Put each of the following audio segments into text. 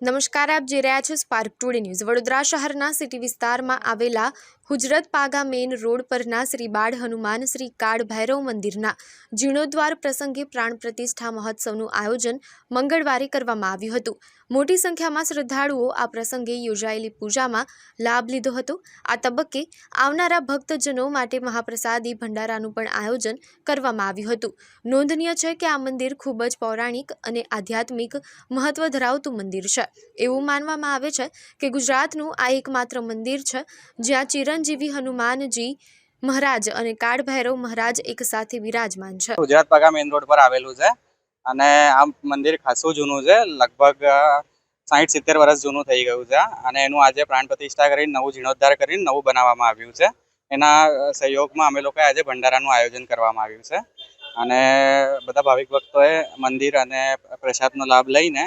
નમસ્કાર આપ જે રહ્યા છો સ્પાર્ક ટુડે ન્યૂઝ વડોદરા શહેરના સિટી વિસ્તારમાં આવેલા હુજરત પાગા મેઇન રોડ પરના શ્રી બાળ હનુમાન શ્રી કાળ ભૈરવ મંદિરના જીર્ણોદ્વાર પ્રસંગે પ્રાણ પ્રતિષ્ઠા મહોત્સવનું આયોજન મંગળવારે કરવામાં આવ્યું હતું. મોટી સંખ્યામાં શ્રદ્ધાળુઓ આ પ્રસંગે યોજાયેલી પૂજામાં લાભ લીધો હતો. આ તબક્કે આવનારા ભક્તજનો માટે મહાપ્રસાદી ભંડારાનું પણ આયોજન કરવામાં આવ્યું હતું. નોંધનીય છે કે આ મંદિર ખૂબ જ પૌરાણિક અને આધ્યાત્મિક મહત્વ ધરાવતું મંદિર છે. એવું માનવામાં આવે છે કે ગુજરાતનું આ એકમાત્ર મંદિર છે જ્યાં ચિરંજીવી હનુમાનજી મહારાજ અને કાળ ભૈરવ મહારાજ એક સાથે બિરાજમાન છે. ગુજરાત પાકા મેઇન રોડ પર આવેલું છે અને આ મંદિર ખાસું જૂનું છે લગભગ સાઠ સિત્તેર વર્ષ જૂનું થઈ ગયું છે અને એનું આજે પ્રાણ પ્રતિષ્ઠા કરીને નવું જીર્ણોદ્ધાર કરીને નવું બનાવવામાં આવ્યું છે. એના સહયોગમાં અમે લોકોએ આજે ભંડારાનું આયોજન કરવામાં આવ્યું છે અને બધા ભાવિક ભક્તોએ મંદિર અને પ્રસાદનો લાભ લઈને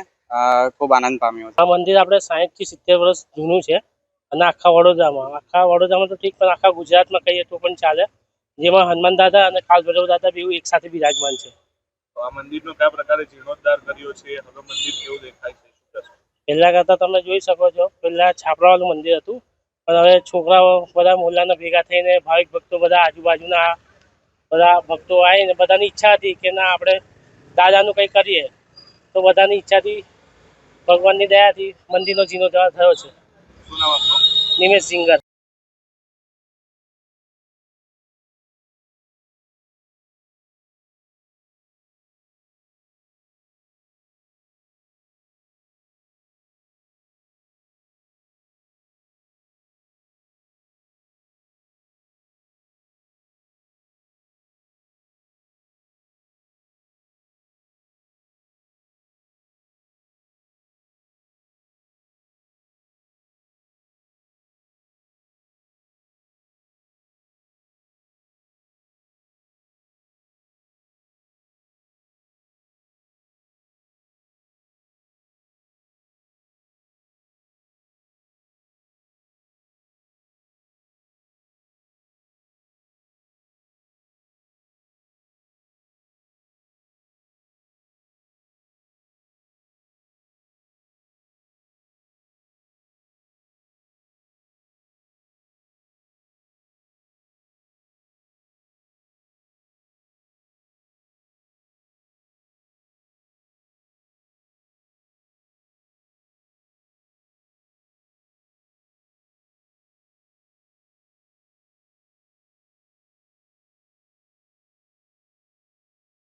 ખૂબ આનંદ પામ્યો છે. આ મંદિર આપણે સાહીઠથી સિત્તેર વર્ષ જૂનું છે. અને આખા વડોદરામાં. આખા વડોદરામાં તો ઠીક પણ આખા ગુજરાતમાં કહીએ તો પણ ચાલે. જેમાં હનુમાન દાદા અને કાલ ભૈરવ દાદા બેઉ એક સાથે બિરાજમાન છે. તો આ મંદિરનો કયા પ્રકારે જીર્ણોદ્ધાર કર્યો છે? હવે મંદિર કેવું દેખાય છે? પહેલા કરતાં તમે જોઈ શકો છો પહેલા છાપરાવાળું મંદિર હતું. પણ હવે છોકરાઓ બધા મોહલ્લાના ભેગા થઈને ભાવિક ભક્તો બધા આજુબાજુના બધા ભક્તો આવીને બધાની ઈચ્છા હતી કે ના આપણે દાદાનું કંઈ કરીએ. તો બધાની ઈચ્છાથી ભગવાનની દયાથી મંદિરનો જીર્ણોદ્ધાર થયો છે. ನಿಮ್ಮ ಹೆಸರು ಸಿಂಗರ್